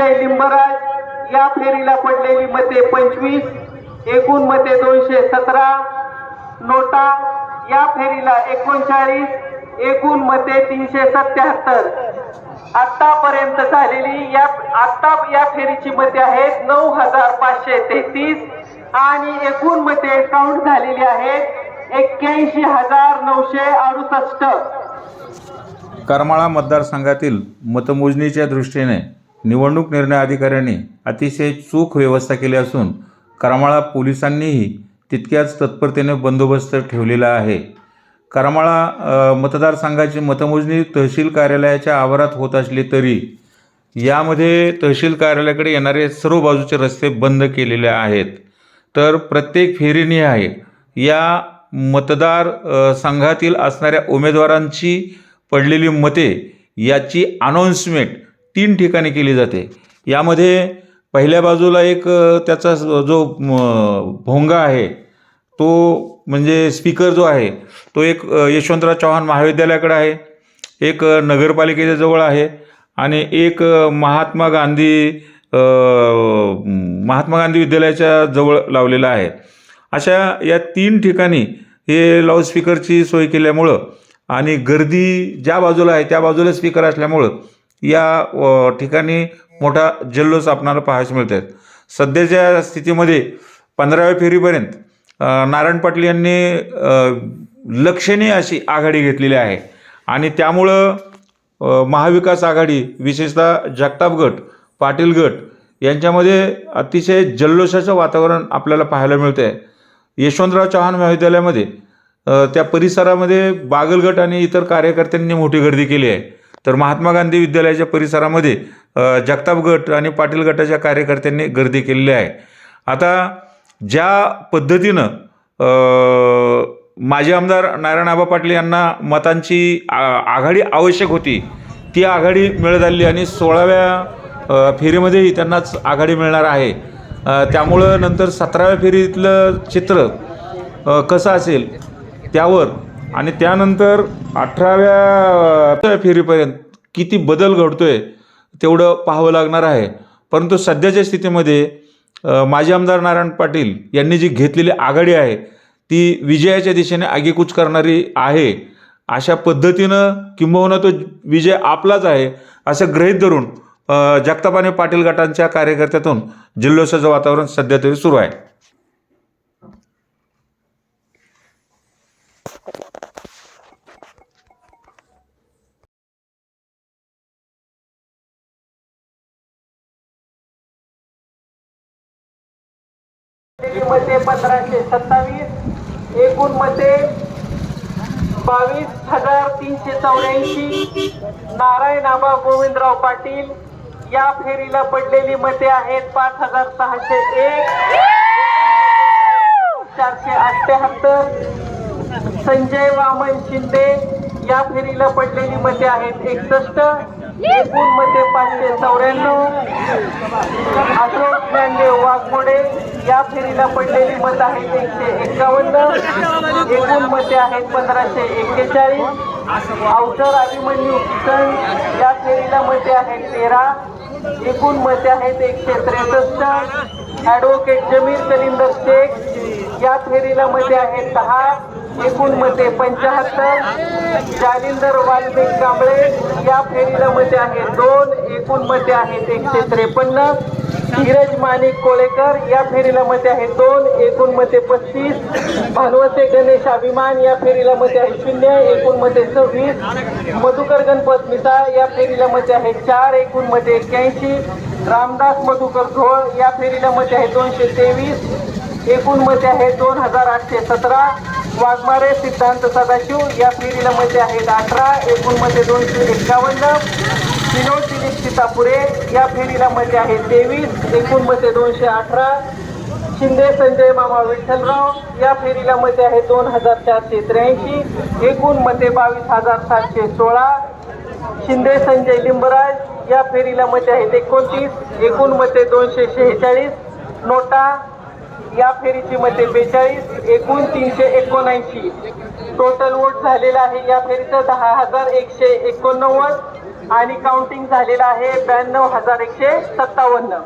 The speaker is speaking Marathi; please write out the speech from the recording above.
विजय लिंबराज. या फेरीला पडलेली मते पंचवीस एकूण मते दोनशे सतरा. नोटा या फेरीला एकोणचाळीस एकूण मते तीनशे सत्याहत्तर. आतापर्यंत झालेली या आता या फेरीची मते आहेत नऊ हजार पाचशे तेहतीस आणि एकूण मते काउंट झालेली आहेत एक्क्याऐंशी हजार नऊशे अडुसष्ट. करमाळा मतदारसंघातील मतमोजणीच्या दृष्टीने निवडणूक निर्णय अधिकाऱ्यांनी अतिशय चोख व्यवस्था केली असून करमाळा पोलिसांनीही तितक्याच तत्परतेने बंदोबस्त ठेवलेला आहे. करमाळा मतदारसंघाची मतमोजणी तहसील कार्यालयाच्या आवारात होत असली तरी यामध्ये तहसील कार्यालयाकडे येणारे सर्व बाजूचे रस्ते बंद केलेले आहेत. तर प्रत्येक फेरीने आहे या मतदार संघातील असणाऱ्या उमेदवारांची पडलेली मते याची अनाऊन्समेंट तीन ठिकाणी केली जाते. यामध्ये पहिल्या बाजूला एक त्याचा जो भोंगा आहे तो म्हणजे स्पीकर जो आहे तो एक यशवंतराव चव्हाण महाविद्यालयाकडे आहे एक नगरपालिकेच्या जवळ आहे आणि एक महात्मा गांधी महात्मा गांधी विद्यालयाच्या जवळ लावलेला आहे. अशा या तीन ठिकाणी हे लाऊडस्पीकरची सोय केल्यामुळं आणि गर्दी ज्या बाजूला आहे त्या बाजूला स्पीकर असल्यामुळं या ठिकाणी मोठा जल्लोष आपणाला पाहायला मिळत आहेत सध्याच्या स्थितीमध्ये पंधराव्या फेरीपर्यंत नारायण पाटील यांनी लक्षणीय अशी आघाडी घेतलेली आहे. आणि त्यामुळं महाविकास आघाडी विशेषतः जगताप गट पाटील गट यांच्यामध्ये अतिशय जल्लोषाचं वातावरण आपल्याला पाहायला मिळतं आहे यशवंतराव चव्हाण महाविद्यालयामध्ये त्या परिसरामध्ये बागलगट आणि इतर कार्यकर्त्यांनी मोठी गर्दी केली आहे. तर महात्मा गांधी विद्यालयाच्या परिसरामध्ये जगताप गट आणि पाटील गटाच्या कार्यकर्त्यांनी गर्दी केलेली आहे. आता ज्या पद्धतीनं माजी आमदार नारायण आबा पाटील यांना मतांची आ- आघाडी आवश्यक होती ती आघाडी मिळत आली आणि सोळाव्या फेरीमध्येही त्यांनाच आघाडी मिळणार आहे. त्यामुळं नंतर सतराव्या फेरीतलं चित्र कसं असेल त्यावर आणि त्यानंतर अठराव्या फेरीपर्यंत किती बदल घडतोय तेवढं पाहावं लागणार आहे. परंतु सध्याच्या स्थितीमध्ये माजी आमदार नारायण पाटील यांनी जी घेतलेली आघाडी आहे ती विजयाच्या दिशेने आगेकूच करणारी आहे. अशा पद्धतीनं किंबहुना तो विजय आपलाच आहे असं गृहीत धरून जगतापाने जगताप आणि पाटील गटांच्या कार्यकर्त्यातून जल्लोषाचं वातावरण सध्या तरी सुरू आहे. मध्ये पंधराशे सत्तावीस एकूणमध्ये बावीस हजार तीनशे चौऱ्याऐंशी. नारायण आबा गोविंदराव पाटील या फेरीला पडलेली मते आहेत पाच हजार सहाशे एक. चारशे अठ्ठ्याहत्तर संजय वामन शिंदे या फेरीला पडलेली मते आहेत एकसष्ट. एकूणमध्ये पाचशे चौऱ्याण्णव अशोक ज्ञानदेव वाघमोडे या फेरीला पडलेली मत आहेत एकशे एक्कावन्न एकूण मते आहेत पंधराशे एक्केचाळीस. अवसर अभिमन्यू किसन या फेरीला मते आहेत तेरा. एकूण मते आहेत एकशे त्रेसष्ट. ॲडव्होकेट जमीर कलिंदर शेख या फेरीला मते आहेत दहा. एकूण मते पंच्याहत्तर जालिंदर वाल्मिक कांबळे या फेरीला मते आहेत दोन एकूण मते आहेत एकशे त्रेपन्न. धीरज माणिक कोळेकर या फेरीला मते आहेत दोन एकूण मते पस्तीस. भानवसे गणेश अभिमान या फेरीला मते आहेत शून्य एकूण मते सव्वीस. मधुकर गणपत मिसाळ या फेरीला मते आहेत चार एकूण मते एक्क्याऐंशी. रामदास मधुकर झोळ या फेरीला मते आहेत दोनशे तेवीस. एकूण मते आहेत दोन हजार आठशे सतरा. वाघमारे सिद्धांत सदाशिव या फेरीला मध्ये आहेत अठरा एकूणमध्ये दोनशे एक्कावन्न. विनोद दिलीप सीतापुरे या फेरीला मध्ये आहेत तेवीस एकूणमध्ये दोनशे अठरा. शिंदे संजय मामा विठ्ठलराव या फेरीला मध्ये आहे दोन हजार चारशे त्र्याऐंशी एकूण बावीस हजार सातशे सोळा. शिंदे संजय लिंबराज या फेरीला मध्ये आहेत एकोणतीस एकूण दोनशे शेहेचाळीस. नोटा या फेरीची बेचाळीस एकूण तीनशे एकोणऐंशी. टोटल वोट झालेला आहे या फेरीचं दहा हजार एकशे एकोणनव्वद आणि काउंटिंग झालेलं आहे ब्याण्णव हजार एकशे सत्तावन्न.